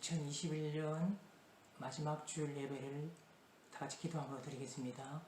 2021년 마지막 주일 예배를 다 같이 기도함으로 드리겠습니다.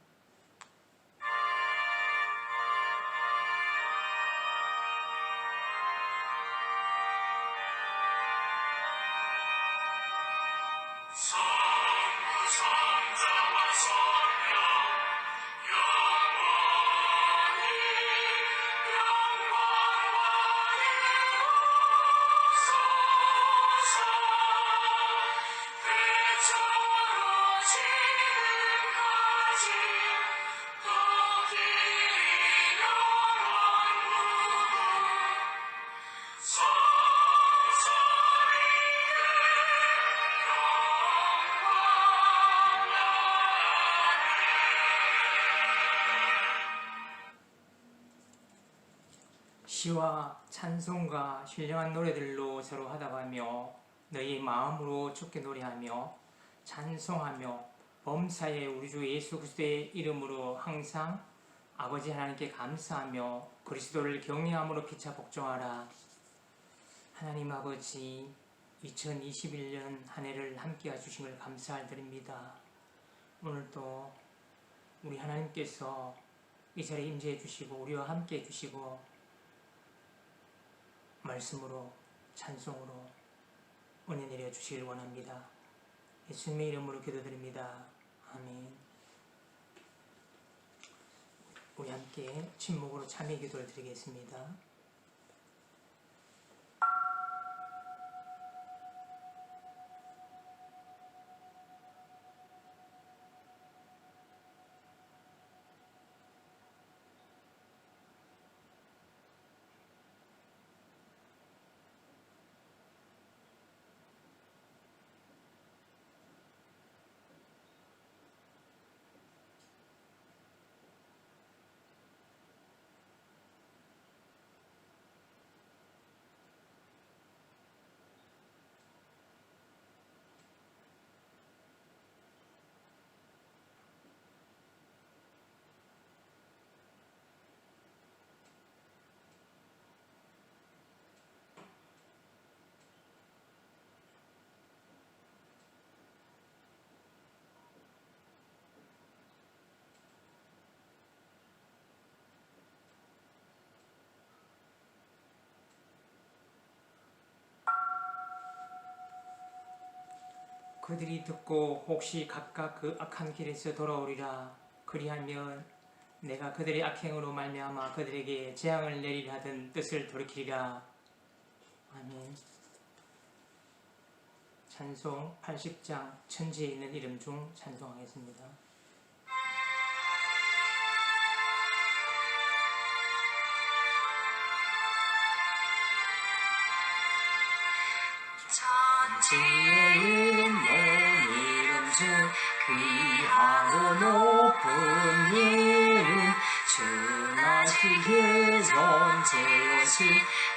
시와 찬송과 신령한 노래들로 서로 하다가며 너희 마음으로 주께 노래하며 찬송하며 범사의 우리 주 예수 그리스도의 이름으로 항상 아버지 하나님께 감사하며 그리스도를 경외함으로 피차 복종하라. 하나님 아버지 2021년 한 해를 함께 해주심을 감사드립니다. 오늘도 우리 하나님께서 이 자리에 임재해 주시고 우리와 함께 해 주시고 말씀으로 찬송으로 은혜 내려 주시길 원합니다. 예수님의 이름으로 기도드립니다. 아멘. 우리 함께 침묵으로 참여 기도를 드리겠습니다. 그들이 듣고 혹시 각각 그 악한 길에서 돌아오리라. 그리하면 내가 그들의 악행으로 말미암아 그들에게 재앙을 내리려 하던 뜻을 돌이키리라. 아멘. 찬송 80장 천지에 있는 이름 중 찬송하겠습니다. 높은 이름 주 나시기에 전제오신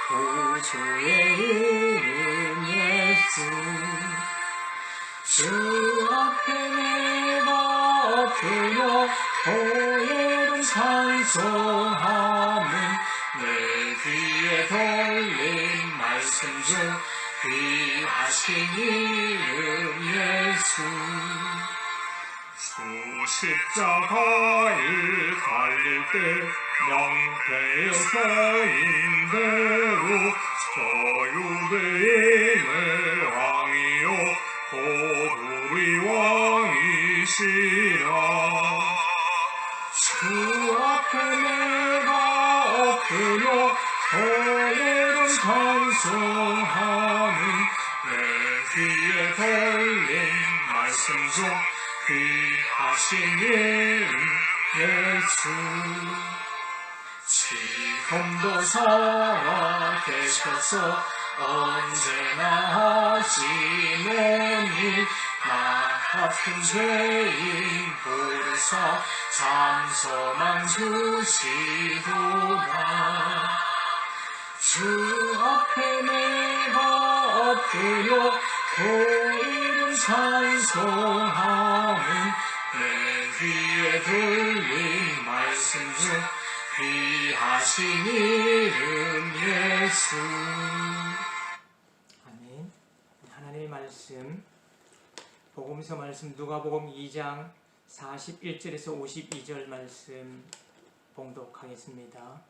구주의 이름 예수. 주 앞에 내가 엎드려 고예름 찬송하는 내 귀에 걸린 말씀 중 귀하신 이름 예수 수십자가에 달릴 때 명패에 서 인 대로 저유대인의 왕이요 곧 우리 왕이시라. 주 앞에 내가 엎드려 고예름 찬송하는 내 귀에 걸린 말씀 중 귀하신 예수. 지금도 살아 계셔서 언제나 하시는 일나 같은 죄인 부르사 잠소만 주시구나. 주 앞에 내가 엎드려 그 찬송하는 내 귀에 들린 말씀 중 귀하신 이름 예수 아멘. 하나님의 말씀 복음서 말씀 누가복음 2장 41절에서 52절 말씀 봉독하겠습니다.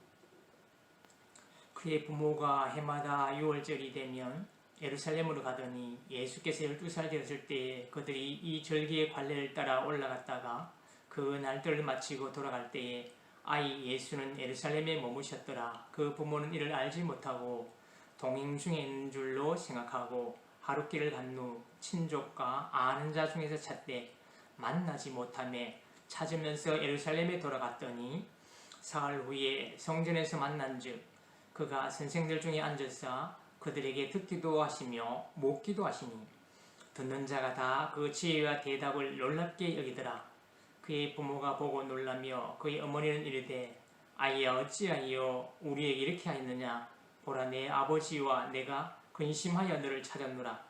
그의 부모가 해마다 6월절이 되면 예루살렘으로 가더니 예수께서 12살 되었을 때 그들이 이 절기의 관례를 따라 올라갔다가 그 날들을 마치고 돌아갈 때에 아이 예수는 예루살렘에 머무셨더라. 그 부모는 이를 알지 못하고 동행 있는 줄로 생각하고 하룻길을 간 후 친족과 아는 자 중에서 찾되 만나지 못하매 찾으면서 예루살렘에 돌아갔더니 사흘 후에 성전에서 만난 즉 그가 선생들 중에 앉아서 그들에게 듣기도 하시며 묻기도 하시니 듣는 자가 다 그 지혜와 대답을 놀랍게 여기더라. 그의 부모가 보고 놀라며 그의 어머니는 이르되 아이야 어찌하여 우리에게 이렇게 하였느냐? 보라 내 아버지와 내가 근심하여 너를 찾았노라.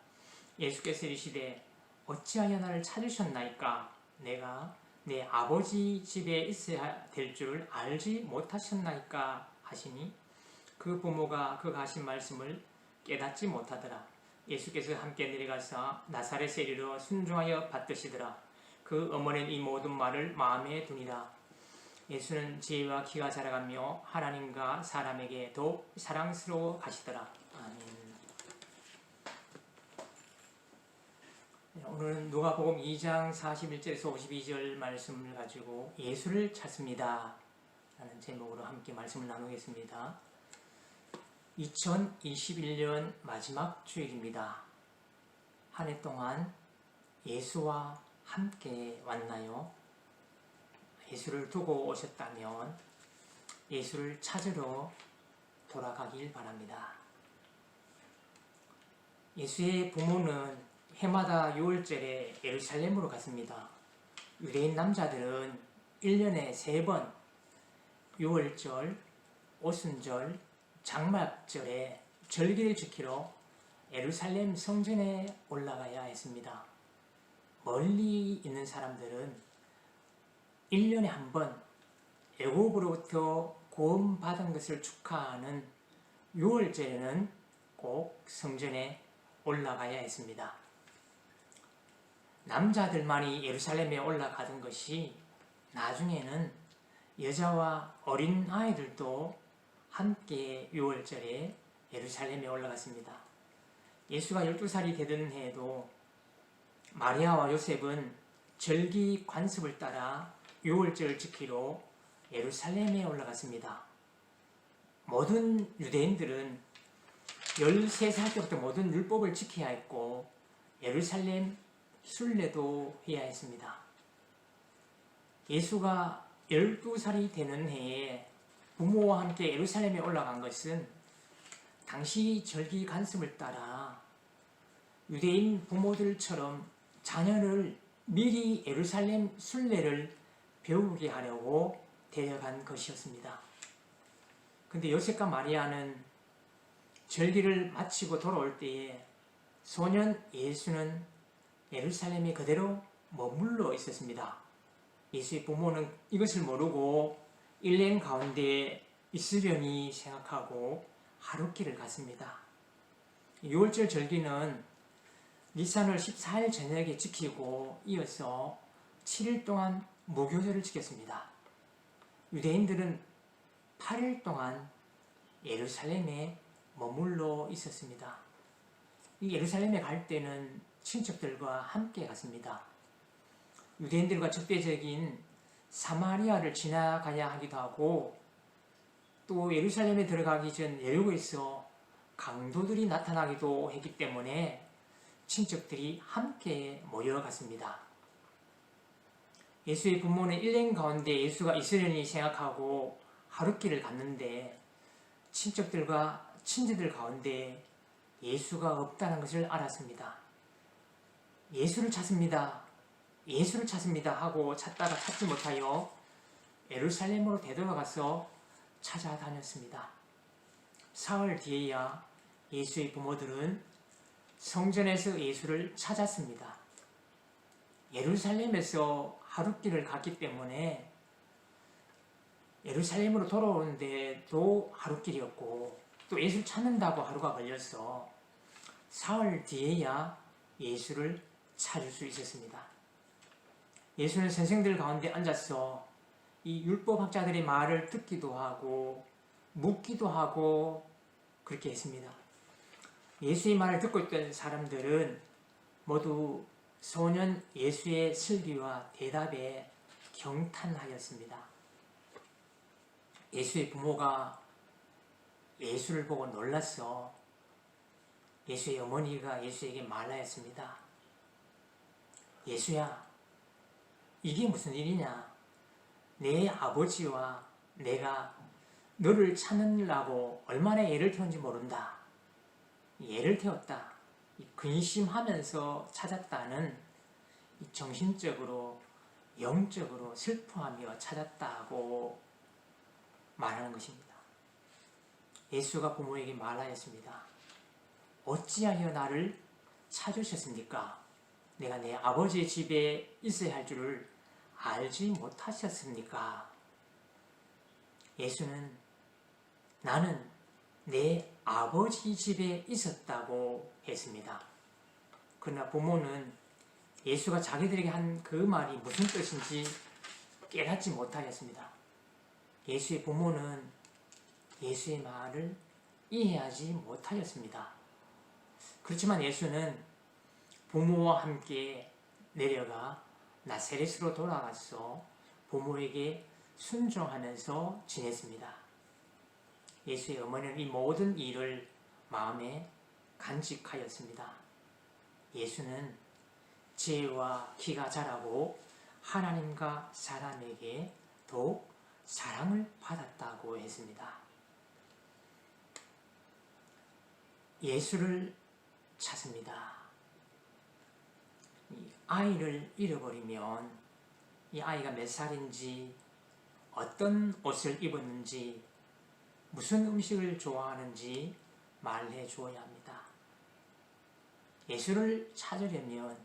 예수께서 이르시되 어찌하여 나를 찾으셨나이까? 내가 내 아버지 집에 있어야 될 줄을 알지 못하셨나이까? 하시니 그 부모가 그 하신 말씀을 깨닫지 못하더라 예수께서 함께 내려가서 나사렛에 이르러 순종하여 받드시더라 그 어머니는 이 모든 말을 마음에 두니라 예수는 지혜와 키가 자라가며 하나님과 사람에게 더욱 사랑스러워 가시더라. 아멘. 네, 오늘은 누가복음 2장 41절에서 52절 말씀을 가지고 예수를 찾습니다. 라는 제목으로 함께 말씀을 나누겠습니다. 2021년 마지막 주일입니다. 한 해 동안 예수와 함께 왔나요? 예수를 두고 오셨다면 예수를 찾으러 돌아가길 바랍니다. 예수의 부모는 해마다 6월절에 예루살렘으로 갔습니다. 유대인 남자들은 1년에 3번 6월절, 오순절, 장막절에 절기를 지키러 예루살렘 성전에 올라가야 했습니다. 멀리 있는 사람들은 1년에 한 번 애굽으로부터 구원받은 것을 축하하는 6월절에는 꼭 성전에 올라가야 했습니다. 남자들만이 예루살렘에 올라가던 것이 나중에는 여자와 어린 아이들도 함께 6월절에 예루살렘에 올라갔습니다. 예수가 12살이 되던 해에도 마리아와 요셉은 절기 관습을 따라 6월절을 지키러 예루살렘에 올라갔습니다. 모든 유대인들은 13살 때부터 모든 율법을 지켜야 했고 예루살렘 순례도 해야 했습니다. 예수가 12살이 되는 해에 부모와 함께 예루살렘에 올라간 것은 당시 절기 관습을 따라 유대인 부모들처럼 자녀를 미리 예루살렘 순례를 배우게 하려고 데려간 것이었습니다. 근데 요셉과 마리아는 절기를 마치고 돌아올 때에 소년 예수는 예루살렘에 그대로 머물러 있었습니다. 예수의 부모는 이것을 모르고 일행 가운데 있으려니 생각하고 하룻길을 갔습니다. 6월절 절기는 니산을 14일 저녁에 지키고 이어서 7일 동안 무교절을 지켰습니다. 유대인들은 8일 동안 예루살렘에 머물러 있었습니다. 이 예루살렘에 갈 때는 친척들과 함께 갔습니다. 유대인들과 적대적인 사마리아를 지나가야 하기도 하고 또 예루살렘에 들어가기 전 예루고에서 강도들이 나타나기도 했기 때문에 친척들이 함께 모여갔습니다. 예수의 부모는 일행 가운데 예수가 있으려니 생각하고 하룻길을 갔는데 친척들과 친지들 가운데 예수가 없다는 것을 알았습니다. 예수를 찾습니다. 예수를 찾습니다. 하고 찾다가 찾지 못하여 예루살렘으로 되돌아가서 찾아다녔습니다. 사흘 뒤에야 예수의 부모들은 성전에서 예수를 찾았습니다. 예루살렘에서 하룻길을 갔기 때문에 예루살렘으로 돌아오는데도 하룻길이었고 또 예수를 찾는다고 하루가 걸렸어. 사흘 뒤에야 예수를 찾을 수 있었습니다. 예수는 선생들 가운데 앉아서 이 율법학자들의 말을 듣기도 하고 묻기도 하고 그렇게 했습니다. 예수의 말을 듣고 있던 사람들은 모두 소년 예수의 슬기와 대답에 경탄하였습니다. 예수의 부모가 예수를 보고 놀랐어. 예수의 어머니가 예수에게 말하였습니다. 예수야, 이게 무슨 일이냐? 내 아버지와 내가 너를 찾느라고 얼마나 애를 태운지 모른다. 애를 태웠다. 이 근심하면서 찾았다는 이 정신적으로 영적으로 슬퍼하며 찾았다고 말하는 것입니다. 예수가 부모에게 말하였습니다. 어찌하여 나를 찾으셨습니까? 내가 내 아버지의 집에 있어야 할 줄을 알지 못하셨습니까? 예수는 나는 내 아버지 집에 있었다고 했습니다. 그러나 부모는 예수가 자기들에게 한 그 말이 무슨 뜻인지 깨닫지 못하였습니다. 예수의 부모는 예수의 말을 이해하지 못하였습니다. 그렇지만 예수는 부모와 함께 내려가 나세렛으로 돌아가서 부모에게 순종하면서 지냈습니다. 예수의 어머니는 이 모든 일을 마음에 간직하였습니다. 예수는 지혜와 키가 자라고 하나님과 사람에게 더욱 사랑을 받았다고 했습니다. 예수를 찾습니다. 이 아이를 잃어버리면 이 아이가 몇 살인지 어떤 옷을 입었는지 무슨 음식을 좋아하는지 말해 주어야 합니다. 예수를 찾으려면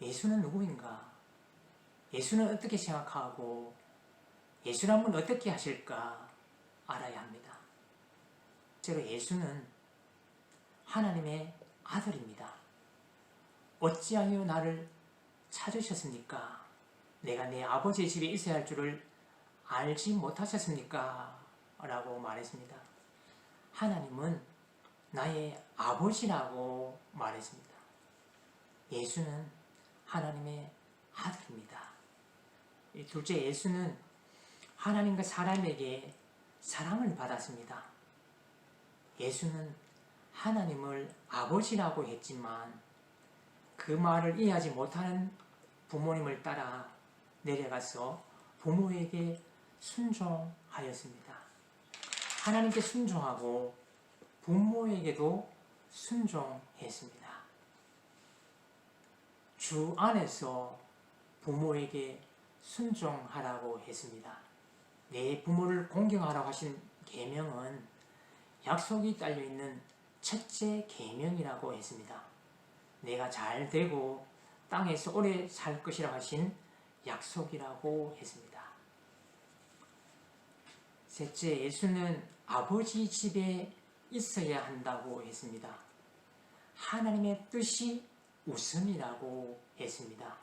예수는 누구인가? 예수는 어떻게 생각하고 예수라면 어떻게 하실까 알아야 합니다. 실제로 예수는 하나님의 아들입니다. 어찌하여 나를 찾으셨습니까? 내가 내 아버지의 집에 있어야 할 줄을 알지 못하셨습니까? 라고 말했습니다. 하나님은 나의 아버지라고 말했습니다. 예수는 하나님의 아들입니다. 둘째, 예수는 하나님과 사람에게 사랑을 받았습니다. 예수는 하나님을 아버지라고 했지만 그 말을 이해하지 못하는 부모님을 따라 내려가서 부모에게 순종하였습니다. 하나님께 순종하고 부모에게도 순종했습니다. 주 안에서 부모에게 순종하라고 했습니다. 내 부모를 공경하라고 하신 계명은 약속이 딸려 있는 첫째 계명이라고 했습니다. 내가 잘 되고 땅에서 오래 살 것이라고 하신 약속이라고 했습니다. 셋째, 예수는 아버지 집에 있어야 한다고 했습니다. 하나님의 뜻이 우선이라고 했습니다.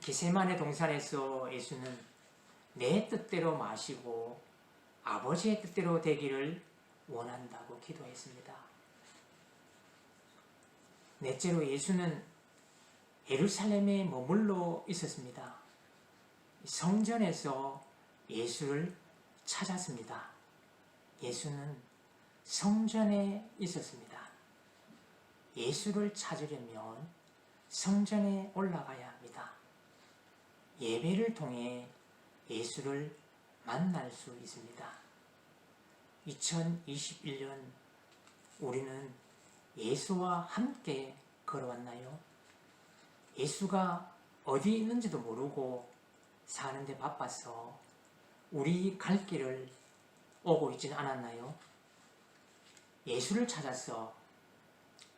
게세만의 동산에서 예수는 내 뜻대로 마시고 아버지의 뜻대로 되기를 원한다고 기도했습니다. 넷째로 예수는 예루살렘에 머물러 있었습니다. 성전에서 예수를 찾았습니다. 예수는 성전에 있었습니다. 예수를 찾으려면 성전에 올라가야 합니다. 예배를 통해 예수를 만날 수 있습니다. 2021년 우리는 예수와 함께 걸어왔나요? 예수가 어디 있는지도 모르고 사는데 바빠서 우리 갈 길을 오고 있지는 않았나요? 예수를 찾아서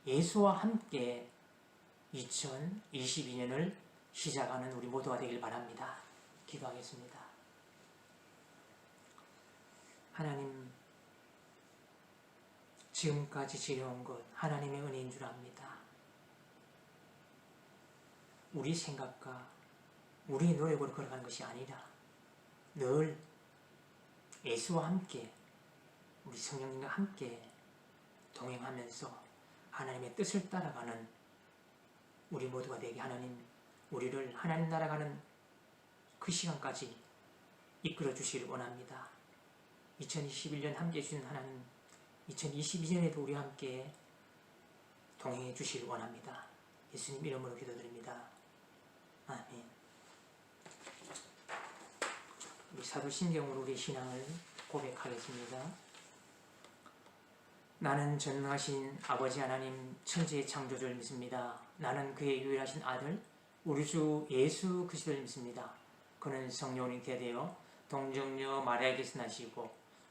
예수와 함께 2022년을 시작하는 우리 모두가 되길 바랍니다. 기도하겠습니다. 하나님, 지금까지 지려온 것 하나님의 은혜인 줄 압니다. 우리 생각과 우리 노력으로 걸어가는 것이 아니라 늘 예수와 함께 우리 성령님과 함께 동행하면서 하나님의 뜻을 따라가는 우리 모두가 되게 하나님 우리를 하나님 나라 가는 그 시간까지 이끌어 주시길 원합니다. 2021년 함께 해주신 하나님 2022년에도 우리와 함께 동행해 주시길 원합니다. 예수님 이름으로 기도드립니다. 아멘. 우리 사도 신경으로 우리 신앙을 고백하겠습니다. 나는 전능하신 아버지 하나님 천지의 창조주를 믿습니다. 나는 그의 유일하신 아들 우리 주 예수 그리스도를 믿습니다. 그는 성령이 되어 동정녀 마리아에게서 나시고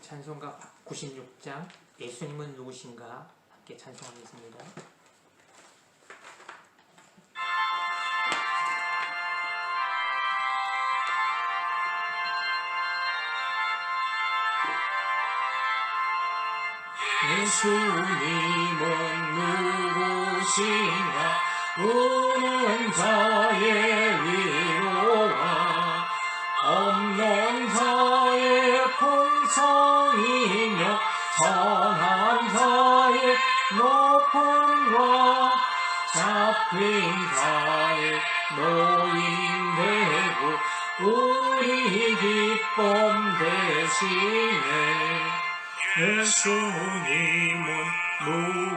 찬송가 96장 예수님은 누구신가 함께 찬송하겠습니다. 예수님은 누구신가 우는 자의 위로와 없는 자 선한 자의 높음과 잡힌 자의 노인되고 우리 기쁨 되시네 예수님은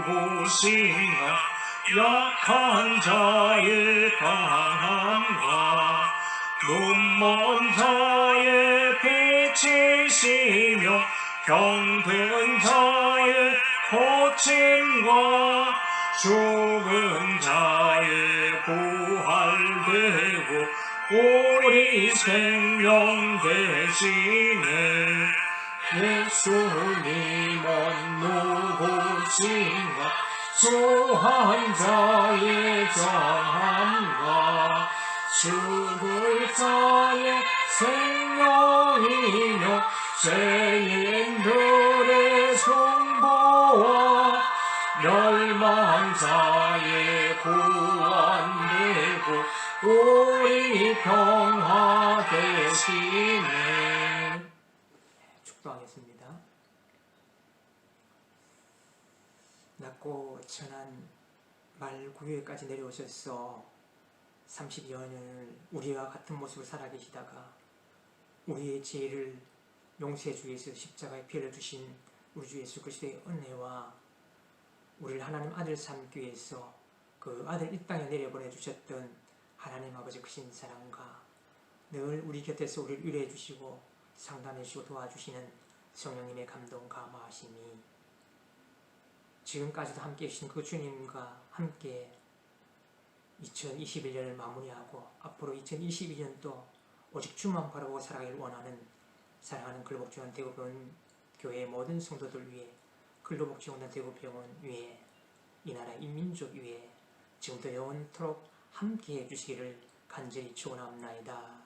누구신가? 약한 자의 강함과 눈먼 자의 빛이시며 병든 자의 고침과 죽은 자의 부활되고 우리 생명 되시네 예수님은 누구신가? 수한 자의 정함과 죽을 자의 생명이며 죄인들의 승보와 멸망자의 구원되고 우리 평화 되시네 축도하겠습니다. 낮고 천한 말구유에까지 내려오셔서 30여 년을 우리와 같은 모습을 살아 계시다가 우리의 죄를 용서해 위해서 십자가에 피를 주신 우리 주 예수 그리스도의 은혜와 우리를 하나님 아들 삼기 위해서 그 아들 이 땅에 내려보내 주셨던 하나님 아버지 크신 사랑과 늘 우리 곁에서 우리를 위로해 주시고 상담해 주시고 도와주시는 성령님의 감동 감화하심이 지금까지도 함께 해주신 그 주님과 함께 2021년을 마무리하고 앞으로 2022년도 오직 주만 바라보고 살아가길 원하는 사랑하는 글복지원 대구병원 교회의 모든 성도들 위해 글로복지원단 대구병원 위해 이 나라 인민족 위해 지금도 영원토록 함께해 주시기를 간절히 축원합나이다.